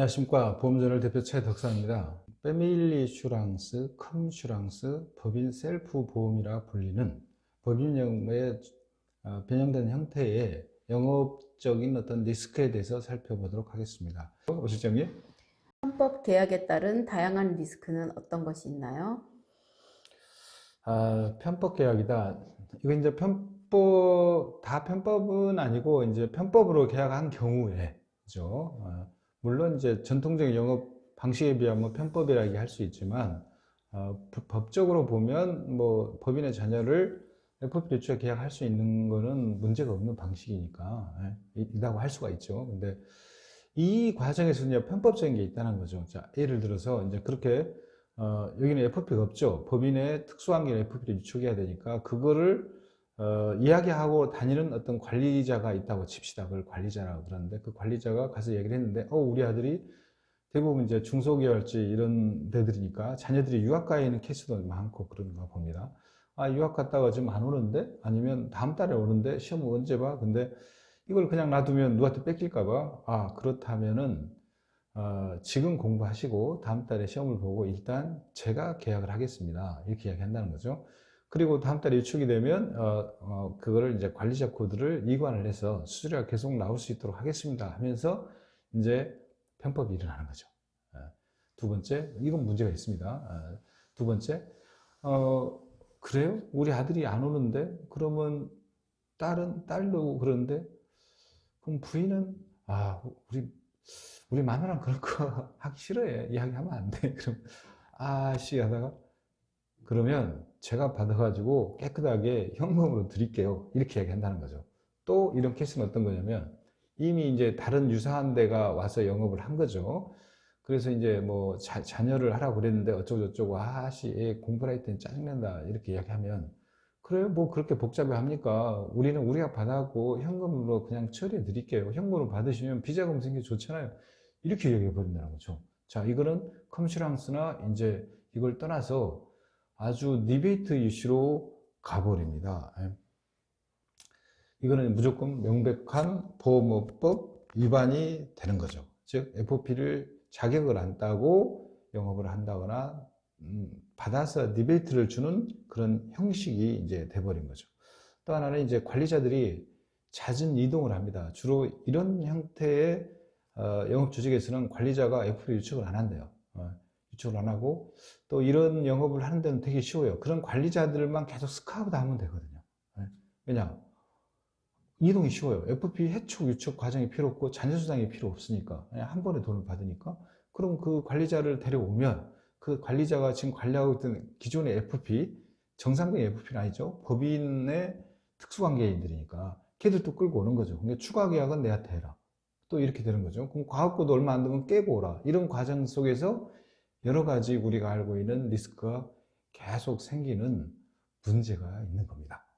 안녕하십니까 보험저널 대표 최덕사입니다. 패밀리 슈랑스, 컴슈랑스, 법인 셀프 보험이라 불리는 법인영의 어, 변형된 형태의 영업적인 어떤 리스크에 대해서 살펴보도록 하겠습니다. 오 실장님? 편법 계약에 따른 다양한 리스크는 어떤 것이 있나요? 아, 편법 계약이다. 이거 이제 편법, 다 편법은 아니고, 이제 편법으로 계약한 경우에, 그죠? 아, 물론 이제 전통적인 영업 방식에 비하면 편법이라고 할 수 있지만, 어, 법- 법적으로 보면 뭐 법인의 자녀를 FP 유치에 계약할 수 있는 거는 문제가 없는 방식이니까, 예, 이라고 할 수가 있죠. 근데 이 과정에서 이제 편법적인 게 있다는 거죠. 자, 예를 들어서 이제 그렇게 어, 여기는 FP가 없죠. 법인의 특수환경 FP를 유축해야 되니까 그거를 어, 이야기하고 다니는 어떤 관리자가 있다고 칩시다. 그걸 관리자라고 그러는데 그 관리자가 가서 얘기를 했는데 어 우리 아들이 대부분 이제 중소기업지 이런 데들이니까 자녀들이 유학 가 있는 케이스도 많고 그런가 봅니다. 아 유학 갔다가 지금 안 오는데 아니면 다음 달에 오는데 시험 언제 봐? 근데 이걸 그냥 놔두면 누구한테 뺏길까 봐. 아 그렇다면은 어, 지금 공부하시고 다음 달에 시험을 보고 일단 제가 계약을 하겠습니다. 이렇게 이야기한다는 거죠. 그리고 다음 달에 유축이 되면 어, 어, 그거를 이제 관리자 코드를 이관을 해서 수수료가 계속 나올 수 있도록 하겠습니다. 하면서 이제 편법이 일어나는 거죠. 어, 두 번째, 이건 문제가 있습니다. 어, 두 번째, 어, 그래요? 우리 아들이 안 오는데 그러면 딸은 딸도 그러는데 그럼 부인은 아 우리 우리 마누라는 그런 거 하기 싫어해. 이야기하면 안 돼. 그럼, 아씨 하다가, 그러면 제가 받아가지고 깨끗하게 현금으로 드릴게요. 이렇게 얘기한다는 거죠. 또 이런 케이스는 어떤 거냐면, 이미 이제 다른 유사한 데가 와서 영업을 한 거죠. 그래서 이제 뭐 자, 자녀를 하라고 그랬는데 어쩌고저쩌고, 아씨, 얘 공부를 할땐 짜증난다. 이렇게 이야기하면, 그래요? 뭐 그렇게 복잡해 합니까? 우리는 우리가 받아갖고 현금으로 그냥 처리해 드릴게요. 현금으로 받으시면 비자금 생겨 좋잖아요. 이렇게 얘기해 버린다는 거죠. 자, 이거는 컴슈랑스나 이제 이걸 떠나서 아주 니베이트 이슈로 가버립니다. 예. 이거는 무조건 명백한 보험업법 위반이 되는 거죠. 즉, FP를 자격을 안 따고 영업을 한다거나, 음, 받아서 니베이트를 주는 그런 형식이 이제 돼버린 거죠. 또 하나는 이제 관리자들이 잦은 이동을 합니다. 주로 이런 형태의 어, 영업 조직에서는 관리자가 FP 유축을 안 한대요. 어, 유축을 안 하고 또 이런 영업을 하는 데는 되게 쉬워요. 그런 관리자들만 계속 스카우트 하면 되거든요. 예. 왜냐? 이동이 쉬워요. FP 해축, 유축 과정이 필요 없고 잔여 수당이 필요 없으니까 그냥 한 번에 돈을 받으니까 그럼 그 관리자를 데려오면 그 관리자가 지금 관리하고 있던 기존의 FP 정상적인 FP는 아니죠. 법인의 특수관계인들이니까 걔들도 끌고 오는 거죠. 근데 추가 계약은 내한테 해라. 또 이렇게 되는 거죠. 그럼 과학고도 얼마 안 되면 깨고 오라. 이런 과정 속에서 여러 가지 우리가 알고 있는 리스크가 계속 생기는 문제가 있는 겁니다.